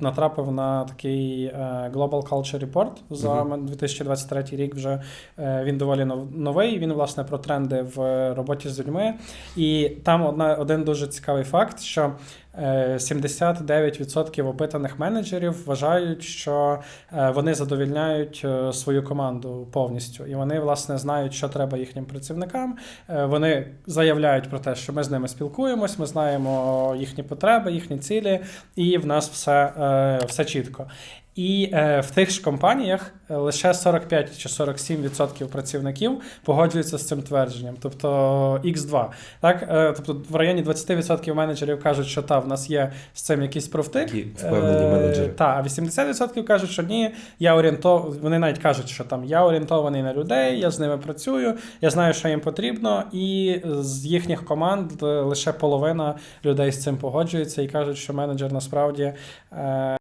Натрапив на такий е, Global Culture Report за 2023 рік. Вже е, він доволі новий. Він власне про тренди в роботі з людьми. І там одна, один дуже цікавий факт, що е, 79% опитаних менеджерів вважають, що е, вони задовільняють е, свою команду повністю, і вони власне знають, що треба їхнім працівникам. Е, Вони заявляють про те, що ми з ними спілкуємось, ми знаємо їхні потреби, їхні цілі, і в нас все, е, все чітко. І е, в тих ж компаніях е, лише 45 чи 47% працівників погоджуються з цим твердженням, тобто X2. Так? Е, тобто в районі 20% менеджерів кажуть, що та, в нас є з цим якийсь профтик. Впевнені Е, менеджери. Та, а 80% кажуть, що ні, я орієнтований, вони навіть кажуть, що там я орієнтований на людей, я з ними працюю, я знаю, що їм потрібно, і з їхніх команд е, лише половина людей з цим погоджується і кажуть, що менеджер насправді. Е,